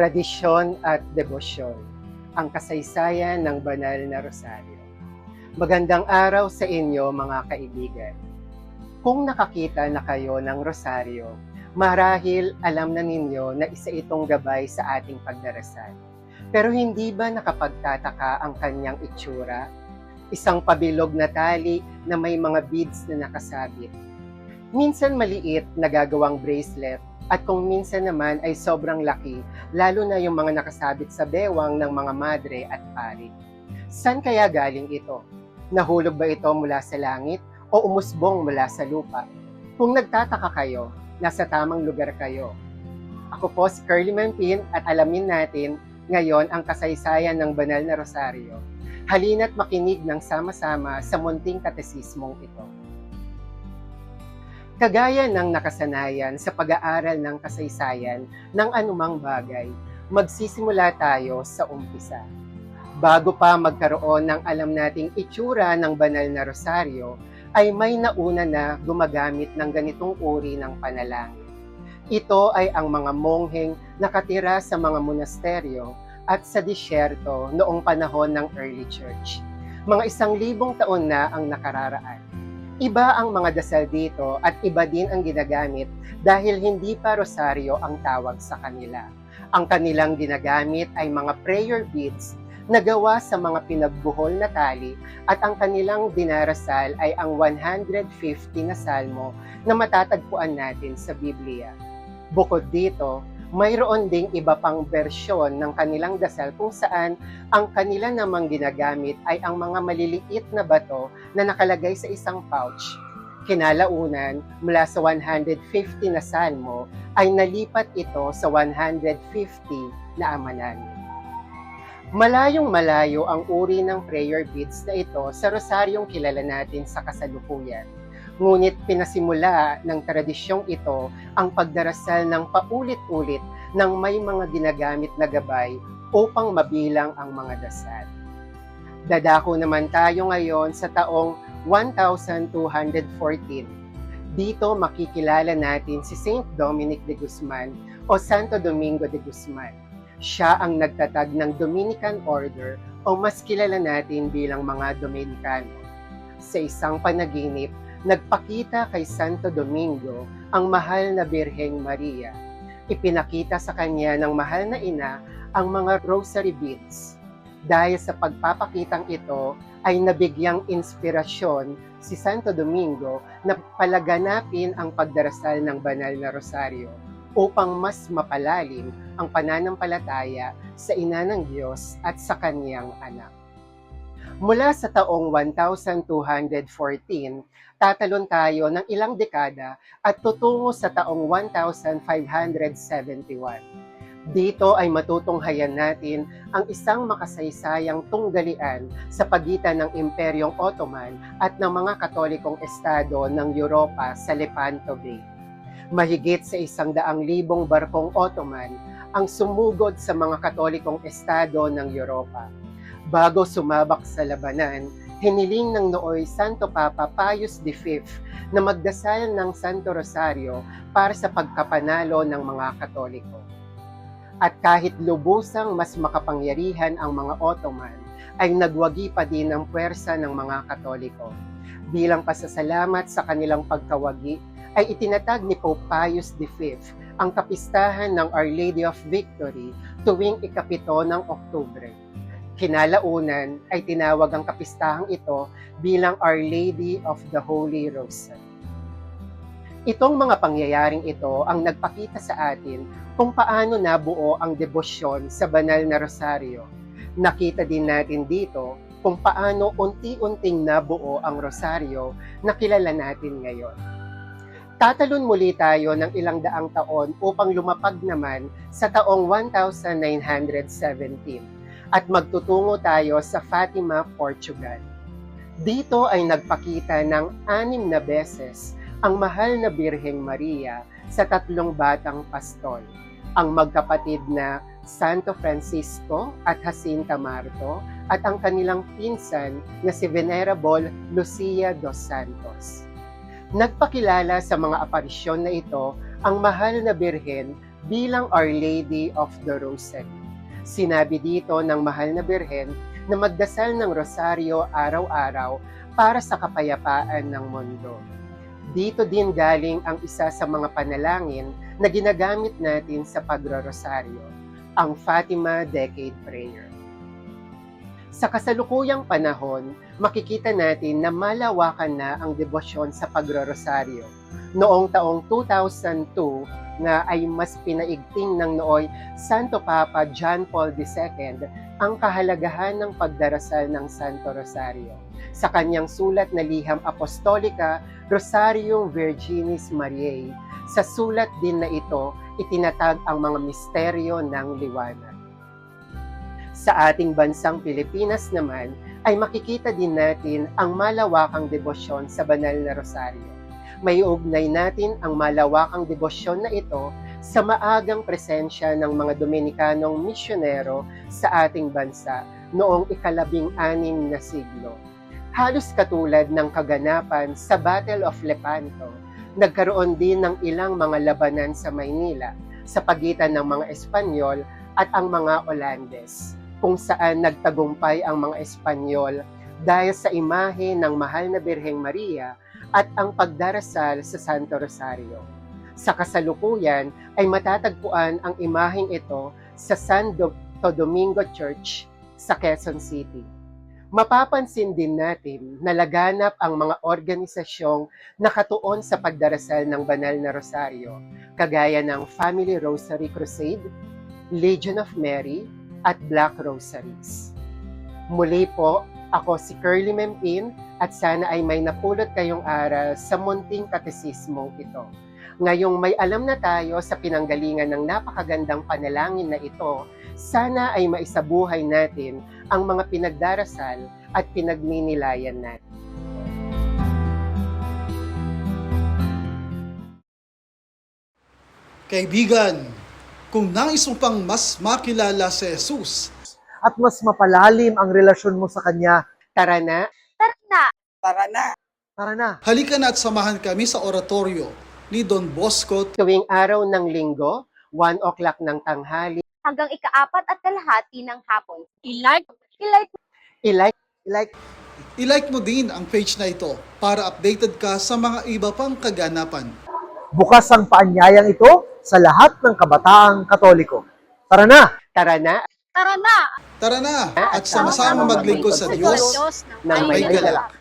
tradisyon at debosyon, ang kasaysayan ng banal na rosaryo. Magandang araw sa inyo mga kaibigan. Kung nakakita na kayo ng rosaryo, marahil alam na ninyo na isa itong gabay sa ating pagdarasal. Pero hindi ba nakapagtataka ang kanyang itsura? Isang pabilog na tali na may mga beads na nakasabit. Minsan maliit na gagawang bracelet at kung minsan naman ay sobrang laki, lalo na yung mga nakasabit sa bewang ng mga madre at pari. San kaya galing ito? Nahulog ba ito mula sa langit o umusbong mula sa lupa? Kung nagtataka kayo, nasa tamang lugar kayo. Ako po si Curly Mampin at alamin natin ngayon ang kasaysayan ng banal na rosaryo. Halina't makinig ng sama-sama sa munting katesismong ito. Kagaya ng nakasanayan sa pag-aaral ng kasaysayan ng anumang bagay, magsisimula tayo sa umpisa. Bago pa magkaroon ng alam nating itsura ng banal na rosaryo, ay may nauna na gumagamit ng ganitong uri ng panalangin. Ito ay ang mga mongheng nakatira sa mga monasteryo at sa disyerto noong panahon ng early church. Mga isang libong taon na ang nakararaan. Iba ang mga dasal dito at iba din ang ginagamit dahil hindi pa rosaryo ang tawag sa kanila. Ang kanilang ginagamit ay mga prayer beads na gawa sa mga pinagbuhol na tali at ang kanilang dinarasal ay ang 150 na salmo na matatagpuan natin sa Biblia. Bukod dito, mayroon ding iba pang bersyon ng kanilang dasal kung saan ang kanila namang ginagamit ay ang mga maliliit na bato na nakalagay sa isang pouch. Kinalaunan, mula sa 150 na salmo, ay nalipat ito sa 150 na amanan. Malayong malayo ang uri ng prayer beads na ito sa rosaryong kilala natin sa kasalukuyan Ngunit pinasimula ng tradisyong ito ang pagdarasal ng paulit-ulit ng may mga ginagamit na gabay upang mabilang ang mga dasal. Dadako naman tayo ngayon sa taong 1214. Dito makikilala natin si Saint Dominic de Guzman o Santo Domingo de Guzman. Siya ang nagtatag ng Dominican Order o mas kilala natin bilang mga Dominicano. Sa isang panaginip, nagpakita kay Santo Domingo ang mahal na Birheng Maria. Ipinakita sa kanya ng mahal na ina ang mga rosary beads. Dahil sa pagpapakitang ito ay nabigyang inspirasyon si Santo Domingo na palaganapin ang pagdarasal ng banal na rosaryo upang mas mapalalim ang pananampalataya sa ina ng Diyos at sa kaniyang anak. Mula sa taong 1214, tatalon tayo ng ilang dekada at tutungo sa taong 1571. Dito ay matutunghayan natin ang isang makasaysayang tunggalian sa pagitan ng Imperyong Ottoman at ng mga katolikong estado ng Europa sa Lepanto Bay. Mahigit sa isang daang libong barkong Ottoman ang sumugod sa mga katolikong estado ng Europa Bago sumabak sa labanan, hiniling ng nooy Santo Papa Pius V na magdasal ng Santo Rosario para sa pagkapanalo ng mga Katoliko. At kahit lubusang mas makapangyarihan ang mga Ottoman, ay nagwagi pa din ang puwersa ng mga Katoliko. Bilang pasasalamat sa kanilang pagkawagi, ay itinatag ni Pope Pius V ang kapistahan ng Our Lady of Victory tuwing ikapito ng Oktubre Kinalaunan ay tinawag ang kapistahang ito bilang Our Lady of the Holy Rosary. Itong mga pangyayaring ito ang nagpakita sa atin kung paano nabuo ang debosyon sa banal na rosaryo. Nakita din natin dito kung paano unti-unting nabuo ang rosaryo na kilala natin ngayon. Tatalon muli tayo ng ilang daang taon upang lumapag naman sa taong 1917 at magtutungo tayo sa Fatima, Portugal. Dito ay nagpakita ng anim na beses ang mahal na Birheng Maria sa tatlong batang pastol, ang magkapatid na Santo Francisco at Jacinta Marto at ang kanilang pinsan na si Venerable Lucia dos Santos. Nagpakilala sa mga aparisyon na ito ang mahal na Birhen bilang Our Lady of the Rosary. Sinabi dito ng mahal na Birhen na magdasal ng rosaryo araw-araw para sa kapayapaan ng mundo. Dito din galing ang isa sa mga panalangin na ginagamit natin sa pagrorosaryo, ang Fatima Decade Prayer. Sa kasalukuyang panahon, makikita natin na malawakan na ang debosyon sa pagrorosaryo. Noong taong 2002 nga ay mas pinaigting ng nooy Santo Papa John Paul II ang kahalagahan ng pagdarasal ng Santo Rosario. Sa kanyang sulat na liham apostolika, Rosarium Virginis Mariae, sa sulat din na ito, itinatag ang mga misteryo ng liwanag. Sa ating bansang Pilipinas naman, ay makikita din natin ang malawakang debosyon sa banal na rosaryo. May ugnay natin ang malawakang debosyon na ito sa maagang presensya ng mga Dominikanong misyonero sa ating bansa noong ikalabing anim na siglo. Halos katulad ng kaganapan sa Battle of Lepanto, nagkaroon din ng ilang mga labanan sa Maynila sa pagitan ng mga Espanyol at ang mga Olandes kung saan nagtagumpay ang mga Espanyol dahil sa imahe ng mahal na Birheng Maria at ang pagdarasal sa Santo Rosario. Sa kasalukuyan ay matatagpuan ang imaheng ito sa Santo Domingo Church sa Quezon City. Mapapansin din natin na laganap ang mga organisasyong nakatuon sa pagdarasal ng banal na rosaryo, kagaya ng Family Rosary Crusade, Legion of Mary, at Black Rosaries. Muli po, ako si Curly Mempin at sana ay may napulot kayong aral sa munting katesismong ito. Ngayong may alam na tayo sa pinanggalingan ng napakagandang panalangin na ito, sana ay maisabuhay natin ang mga pinagdarasal at pinagminilayan natin. Kaibigan, kung nais mo pang mas makilala si Jesus, at mas mapalalim ang relasyon mo sa Kanya, Tara na, Tara na. tara na. halika na at samahan kami sa oratorio ni Don Bosco tuwing araw ng linggo, 1 o'clock ng tanghali, hanggang ikaapat at kalahati ng hapon. I-like, i-like ilike Like, I-like mo din ang page na ito para updated ka sa mga iba pang kaganapan. bukas ang paanyayang ito sa lahat ng kabataang katoliko. Tara na! tara na, Tara na! Tara na at sama-sama maglingkod sa Diyos ng may galak.